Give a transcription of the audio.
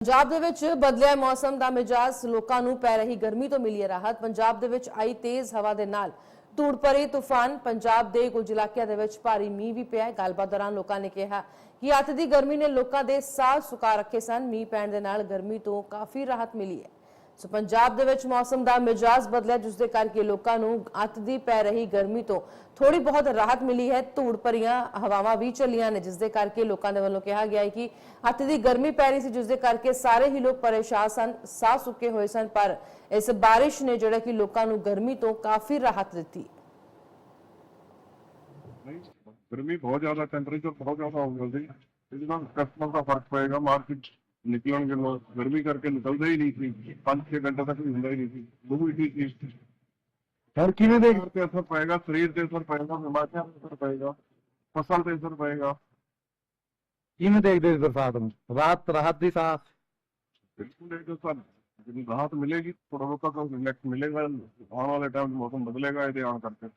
ਪੰਜਾਬ ਦੇ ਵਿੱਚ ਬਦਲਿਆ ਮੌਸਮ ਦਾ ਮਿਜਾਜ਼ ਲੋਕਾਂ ਨੂੰ ਪੈ ਰਹੀ ਗਰਮੀ ਤੋਂ ਮਿਲੀ ਹੈ ਰਾਹਤ। ਪੰਜਾਬ ਦੇ ਵਿੱਚ ਆਈ ਤੇਜ਼ ਹਵਾ ਦੇ ਨਾਲ ਧੂੜ ਭਰੇ ਤੂਫਾਨ। ਪੰਜਾਬ ਦੇ ਕੁਝ ਇਲਾਕਿਆਂ ਦੇ ਵਿੱਚ ਭਾਰੀ ਮੀਂਹ ਵੀ ਪਿਆ ਗੱਲਬਾਤ ਦੌਰਾਨ ਲੋਕਾਂ ਨੇ ਕਿਹਾ ਕਿ ਅੱਤ ਦੀ ਗਰਮੀ ਨੇ ਲੋਕਾਂ ਦੇ ਸਾਹ ਸੁਕਾ ਰੱਖੇ ਸਨ। ਮੀਂਹ ਪੈਣ ਦੇ ਨਾਲ ਗਰਮੀ ਤੋਂ ਕਾਫੀ ਰਾਹਤ ਮਿਲੀ ਹੈ। ਸੋ ਪੰਜਾਬ ਦੇ ਵਿੱਚ ਮੌਸਮ ਦਾ ਮਿਜਾਜ਼ ਬਦਲਿਆ, ਜਿਸ ਦੇ ਕਰਕੇ ਲੋਕਾਂ ਨੂੰ ਅੱਤ ਦੀ ਪੈ ਰਹੀ ਗਰਮੀ ਤੋਂ ਥੋੜੀ ਬਹੁਤ ਰਾਹਤ ਮਿਲੀ ਹੈ। ਧੂੜ ਭਰੀਆਂ ਹਵਾਵਾਂ ਵੀ ਚੱਲੀਆਂ ਨੇ, ਜਿਸ ਦੇ ਕਰਕੇ ਲੋਕਾਂ ਦੇ ਵੱਲੋਂ ਕਿਹਾ ਗਿਆ ਹੈ ਕਿ ਅੱਤ ਦੀ ਗਰਮੀ ਪੈ ਰਹੀ ਸੀ, ਜਿਸ ਦੇ ਕਰਕੇ ਸਾਰੇ ਹੀ ਲੋਕ ਪਰੇਸ਼ਾਨ ਸਨ, ਸਾਹ ਸੁੱਕੇ ਹੋਏ ਸਨ, ਪਰ ਇਸ ਬਾਰਿਸ਼ ਨੇ ਜਿਹੜਾ ਕਿ ਲੋਕਾਂ ਨੂੰ ਗਰਮੀ ਤੋਂ ਕਾਫੀ ਰਾਹਤ ਦਿੱਤੀ। ਗਰਮੀ ਬਹੁਤ ਜ਼ਿਆਦਾ ਟੈਂਪਰੇਚਰ ਬਹੁਤ ਜ਼ਿਆਦਾ ਹੋ ਗਿਆ ਸੀ ਇਹਦੇ ਨਾਲ ਕਸਟਮਰ ਦਾ ਫ਼ਰਕ ਪਏਗਾ ਮਾਰਕੀਟ ਨਿਕਲਣਗੇ ਲੋਕ ਗਰਮੀ ਕਰਕੇ ਨਿਕਲਦੇ ਹੀ ਨਹੀਂ ਸੀ 5-6 ਘੰਟੇ ਤੱਕ ਵੀ ਹੁੰਦਾ ਹੀ ਨਹੀਂ ਸੀ ਉਹ ਵੀ ਠੀਕ ਸੀ। ਸਰ ਕਿਵੇਂ ਦੇਖ ਤੇ ਅਸਰ ਪਏਗਾ ਸਰੀਰ ਤੇ ਅਸਰ ਪਏਗਾ ਬਿਮਾਰੀਆਂ ਤੇ ਅਸਰ ਪਏਗਾ ਫਸਲ ਤੇ ਅਸਰ ਪਏਗਾ। ਕਿਵੇਂ ਦੇਖਦੇ ਬਰਸਾਤ ਨੂੰ? ਰਾਤ ਰਾਹਤ ਦੀ ਸਾਹ? ਬਿਲਕੁਲ ਇਹ ਤਾਂ ਜਿਹੜੀ ਰਾਹਤ ਮਿਲੇਗੀ ਥੋੜਾ ਬਹੁਤਾ ਤਾਂ ਰਿਲੈਕਸ ਮਿਲੇਗਾ ਆਉਣ ਵਾਲੇ ਟਾਈਮ ਮੌਸਮ ਬਦਲੇਗਾ ਇਹਦੇ ਆਉਣ ਕਰਕੇ।